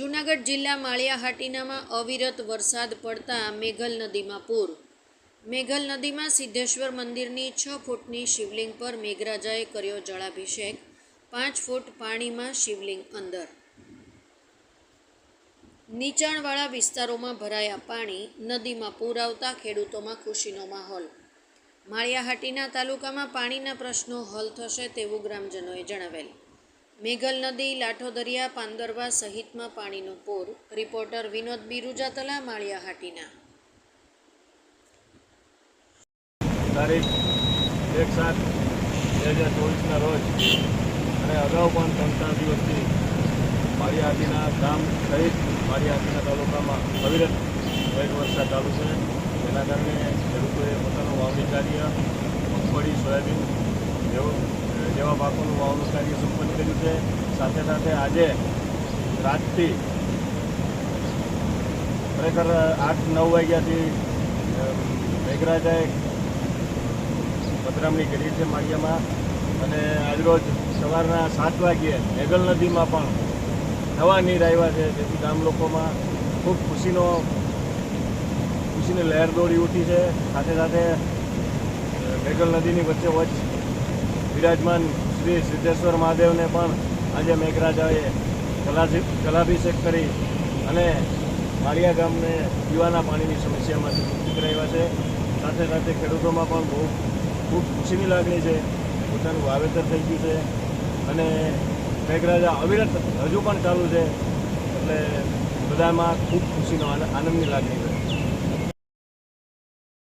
જૂનાગઢ જિલ્લા માળિયાહાટીનામાં અવિરત વરસાદ પડતા મેઘલ નદીમાં પૂર. મેઘલ નદીમાં સિદ્ધેશ્વર મંદિરની છ ફૂટની શિવલિંગ પર મેઘરાજાએ કર્યો જળાભિષેક, પાંચ ફૂટ પાણીમાં શિવલિંગ અંદર. નીચાણવાળા વિસ્તારોમાં ભરાયા પાણી, નદીમાં પૂર આવતા ખેડૂતોમાં ખુશીનો માહોલ. માળિયાહાટીના તાલુકામાં પાણીના પ્રશ્નો હલ થશે તેવું ગ્રામજનોએ જણાવેલ. મેઘલ નદી, લાઠોદરિયા, પાંદરવા સહિતમાં પાણીનો પૂર. રિપોર્ટર વિનોદ બિરુજા, તલા, માળિયા માળિયાહાટીના તારીખ એક સાત બે હજાર ચોવીસના રોજ અને અગાઉ પણ ત્રણ દિવસથી દિવસથી માળિયાહાટીના ગામ સહિત માળિયાહાટીના તાલુકામાં અવિરત મેઘ વરસાદ ચાલુ છે. જેના કારણે ખેડૂતોએ પોતાનું વાવણી કાર્ય મગફળી, સોયાબીન જેવા પાકોનું વાવણી કાર્ય સંપન્ન કર્યું છે. સાથે સાથે આજે રાતથી ખરેખર આઠ, નવ વાગ્યાથી મેઘરાજાએ પધરામણી કરી છે માળિયામાં. અને આજરોજ સવારના સાત વાગ્યે મેઘલ નદીમાં પણ નવા નીર આવ્યા છે. જેથી ગામ લોકોમાં ખૂબ ખુશીનો, ખુશીની લહેર દોડી ઉઠી છે. સાથે સાથે મેઘલ નદીની વચ્ચે વચ્ચ વિરાજમાન શ્રી સિદ્ધેશ્વર મહાદેવને પણ આજે મેઘરાજાએ કલા જલાભિષેક કરી અને માળિયા ગામને પીવાના પાણીની સમસ્યામાંથી મુક્તિ કરાવ્યા છે. સાથે સાથે ખેડૂતોમાં પણ બહુ ખૂબ ખુશીની લાગણી છે. પોતાનું વાવેતર થઈ ગયું છે અને મેઘરાજા અવિરત હજુ પણ ચાલુ છે. એટલે બધામાં ખૂબ ખુશીનો આનંદની લાગણી છે.